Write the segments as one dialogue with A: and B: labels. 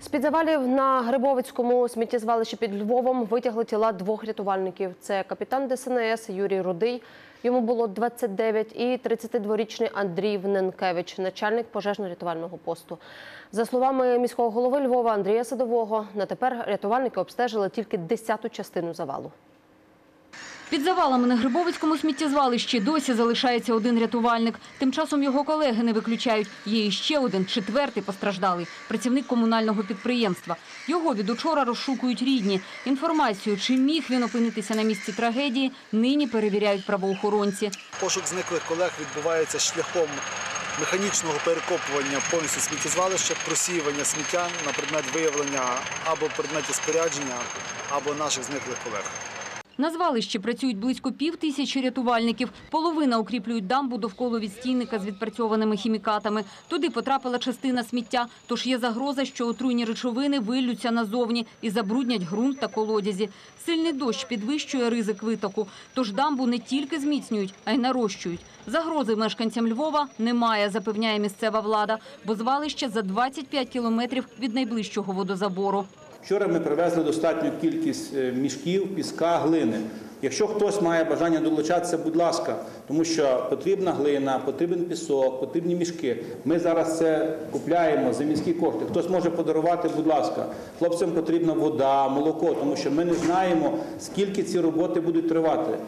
A: З-під завалів на Грибовицькому сміттєзвалищі під Львовом витягли тіла двох рятувальників. Це капітан ДСНС Юрій Рудий, йому було 29, і 32-річний Андрій Вненкевич, начальник пожежно-рятувального посту. За словами міського голови Львова Андрія Садового, на тепер рятувальники обстежили тільки десяту частину завалу.
B: Під завалами на Грибовицькому сміттєзвалищі досі залишається один рятувальник. Тим часом його колеги не виключають. Є іще один, четвертий постраждалий – працівник комунального підприємства. Його від учора розшукують рідні. Інформацію, чи міг він опинитися на місці трагедії, нині перевіряють правоохоронці.
C: Пошук зниклих колег відбувається шляхом механічного перекопування повністю сміттєзвалища, просіювання сміття на предмет виявлення або предметів спорядження, або наших зниклих колег.
B: На звалищі працюють близько пів тисячі рятувальників. Половина укріплюють дамбу довкола відстійника з відпрацьованими хімікатами. Туди потрапила частина сміття, тож є загроза, що отруйні речовини виллються назовні і забруднять ґрунт та колодязі. Сильний дощ підвищує ризик витоку, тож дамбу не тільки зміцнюють, а й нарощують. Загрози мешканцям Львова немає, запевняє місцева влада, бо звалище за 25 кілометрів від найближчого водозабору.
D: Вчора ми привезли достатню кількість е, мішків, піска, глини. Якщо хтось має бажання долучатися, будь ласка, тому що потрібна глина, потрібен пісок, потрібні мішки. Ми зараз це купляємо за міські кошти. Хтось може подарувати, будь ласка. Хлопцям потрібна вода, молоко, тому що ми не знаємо, скільки ці роботи будуть тривати.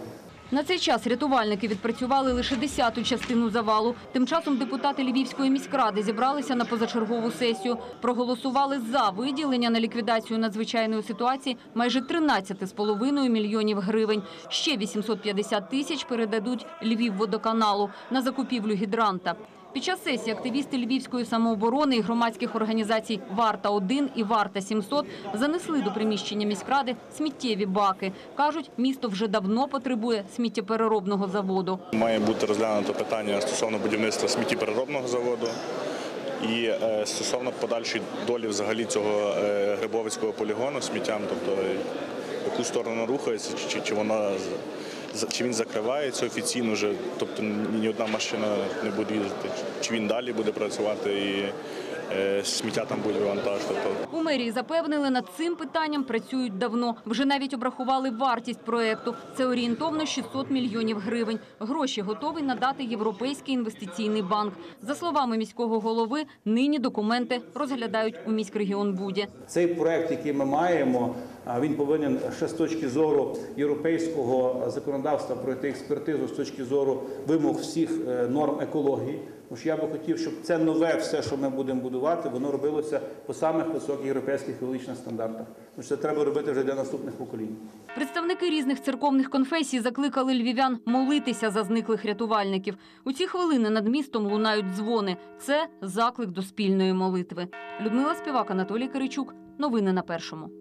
B: На цей час рятувальники відпрацювали лише десяту частину завалу. Тим часом депутати Львівської міськради зібралися на позачергову сесію. Проголосували за виділення на ліквідацію надзвичайної ситуації майже 13,5 мільйонів гривень. Ще 850 тисяч передадуть Львівводоканалу на закупівлю гідранта. Під час сесії активісти Львівської самооборони і громадських організацій «Варта-1» і «Варта-700» занесли до приміщення міськради сміттєві баки. Кажуть, місто вже давно потребує сміттєпереробного заводу.
E: Має бути розглянуто питання стосовно будівництва сміттєпереробного заводу і е, стосовно подальшої долі взагалі цього е, грибовицького полігону сміттям, тобто е, яку сторону рухається, чи, чи, вона чи він закривається офіційно вже, тобто ні одна машина не буде їздити, чи він далі буде працювати і е, сміття там буде вантаж. Тобто
B: У мерії запевнили, над цим питанням працюють давно. Вже навіть обрахували вартість проекту. Це орієнтовно 600 мільйонів гривень. Гроші готовий надати Європейський інвестиційний банк. За словами міського голови, нині документи розглядають у міськрегіонбуді.
D: Цей проект, який ми маємо, він повинен ще з точки зору європейського законодавства пройти експертизу з точки зору вимог всіх е, норм екології. Тому що я би хотів, щоб це нове все, що ми будемо будувати, воно робилося по самих високих європейських екологічних стандартах. Тому що це треба робити вже для наступних поколінь.
B: Представники різних церковних конфесій закликали львів'ян молитися за зниклих рятувальників. У ці хвилини над містом лунають дзвони. Це заклик до спільної молитви. Людмила Співак, Анатолій Киричук. Новини на першому.